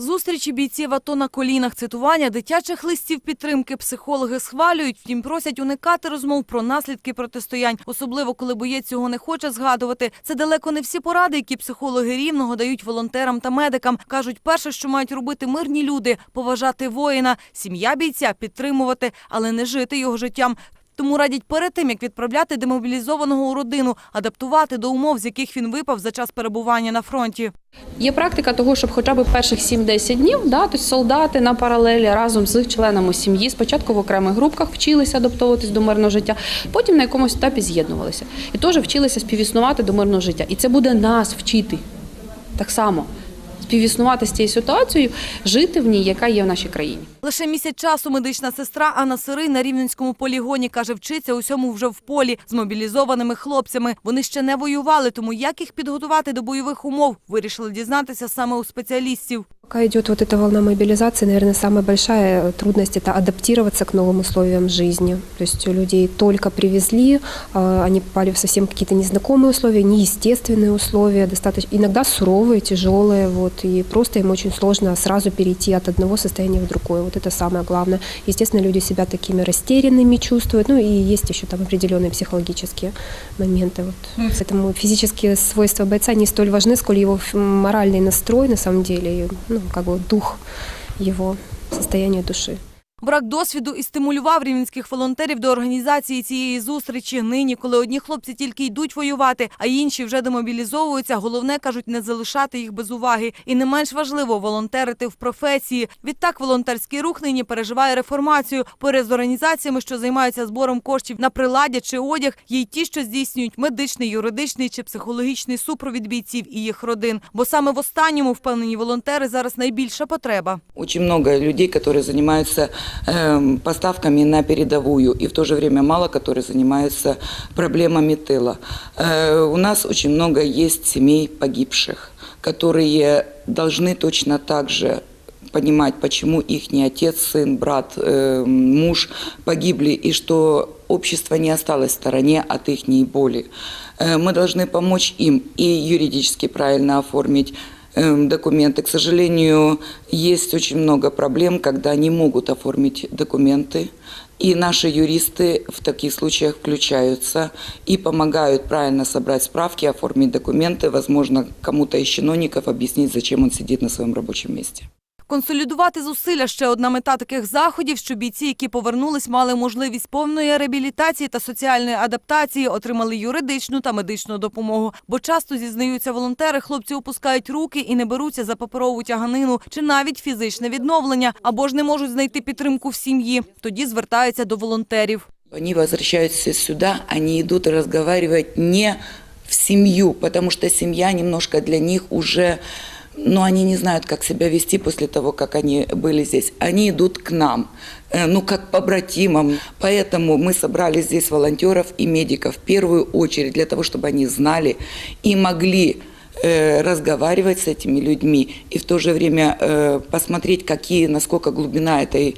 Зустрічі бійців АТО на колінах, цитування дитячих листів підтримки психологи схвалюють, втім просять уникати розмов про наслідки протистоянь, особливо коли боєць цього не хоче згадувати. Це далеко не всі поради, які психологи рівного дають волонтерам та медикам. кажуть, перше, що мають робити мирні люди поважати воїна, сім'я бійця підтримувати, але не жити його життям. Тому радять перед тим, як відправляти демобілізованого у родину, адаптувати до умов, з яких він випав за час перебування на фронті. Є практика того, щоб хоча б перших 7-10 днів, да, тобто солдати на паралелі разом з членами сім'ї, спочатку в окремих групках вчилися адаптовуватись до мирного життя, потім на якомусь етапі з'єднувалися. І теж вчилися співіснувати до мирного життя. І це буде нас вчити так само. Співіснувати з цією ситуацією, жити в ній, яка є в нашій країні. Лише місяць часу медична сестра Анна Сирий на Рівненському полігоні каже, вчиться усьому вже в полі з мобілізованими хлопцями. Вони ще не воювали, тому як їх підготувати до бойових умов, вирішили дізнатися саме у спеціалістів. Пока идет вот эта волна мобилизации, наверное, самая большая трудность – это адаптироваться к новым условиям жизни. То есть людей только привезли, а, они попали в совсем какие-то незнакомые условия, неестественные условия, достаточно иногда суровые, тяжелые, вот, и просто им очень сложно сразу перейти от одного состояния в другое. Вот это самое главное. Естественно, люди себя такими растерянными чувствуют, ну и есть еще там определенные психологические моменты. Вот. Поэтому физические свойства бойца не столь важны, сколь его моральный настрой на самом деле, и, ну, как бы дух его, состояние души. Брак досвіду і стимулював рівненських волонтерів до організації цієї зустрічі. Нині, коли одні хлопці тільки йдуть воювати, а інші вже демобілізовуються, головне кажуть не залишати їх без уваги. І не менш важливо волонтерити в професії. Відтак волонтерський рух нині переживає реформацію. Поряд з організаціями, що займаються збором коштів на приладдя чи одяг, є й ті, що здійснюють медичний, юридичний чи психологічний супровід бійців і їх родин. Бо саме в останньому впевнені волонтери зараз найбільша потреба. Очень много людей, занимаются эм, поставками на передовую, и в то же время мало, которые занимаются проблемами тыла. Э, у нас очень много есть семей погибших, которые должны точно так же понимать, почему их отец, сын, брат, э, муж погибли, и что общество не осталось в стороне от их боли. Э, мы должны помочь им и юридически правильно оформить эм, документы. К сожалению, есть очень много проблем, когда не могут оформить документы. И наши юристы в таких случаях включаются и помогают правильно собрать справки, оформить документы, возможно, кому-то из чиновников объяснить, зачем он сидит на своем рабочем месте. Консолідувати зусилля ще одна мета таких заходів, щоб бійці, які повернулись, мали можливість повної реабілітації та соціальної адаптації, отримали юридичну та медичну допомогу. Бо часто зізнаються волонтери, хлопці опускають руки і не беруться за паперову тяганину чи навіть фізичне відновлення, або ж не можуть знайти підтримку в сім'ї. Тоді звертаються до волонтерів. Они возвращаются сюда, они идут разговаривать не в семью, потому что семья немножко для них уже, ну, они не знают, как себя вести после того, как они были здесь. Они идут к нам, э, ну, как побратимам. Поэтому мы собрали здесь волонтеров и медиков в первую очередь для того, чтобы они знали и могли э, разговаривать с этими людьми и в то же время э, посмотреть, какие, насколько глубина этой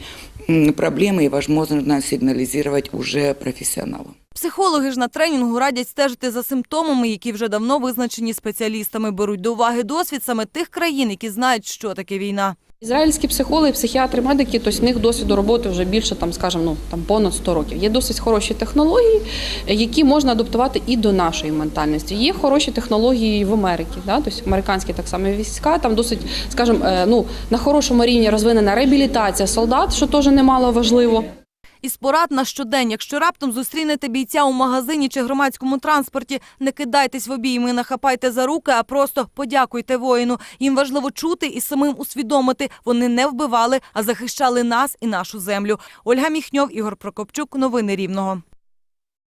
проблемы и, возможно, сигнализировать уже профессионалам. Психологи ж на тренінгу радять стежити за симптомами, які вже давно визначені спеціалістами. Беруть до уваги досвід саме тих країн, які знають, що таке війна. Ізраїльські психологи, психіатри, медики, тобто в них досвіду роботи вже більше, там, скажімо, ну, там, понад 100 років. Є досить хороші технології, які можна адаптувати і до нашої ментальності. Є хороші технології в Америці, да? тобто американські так само війська, там досить, скажімо, е, ну, на хорошому рівні розвинена реабілітація солдат, що теж немало важливо. Із порад на щодень, якщо раптом зустрінете бійця у магазині чи громадському транспорті, не кидайтесь в обійми, не хапайте за руки, а просто подякуйте воїну. Їм важливо чути і самим усвідомити. Вони не вбивали, а захищали нас і нашу землю. Ольга Міхньов, Ігор Прокопчук. Новини Рівного.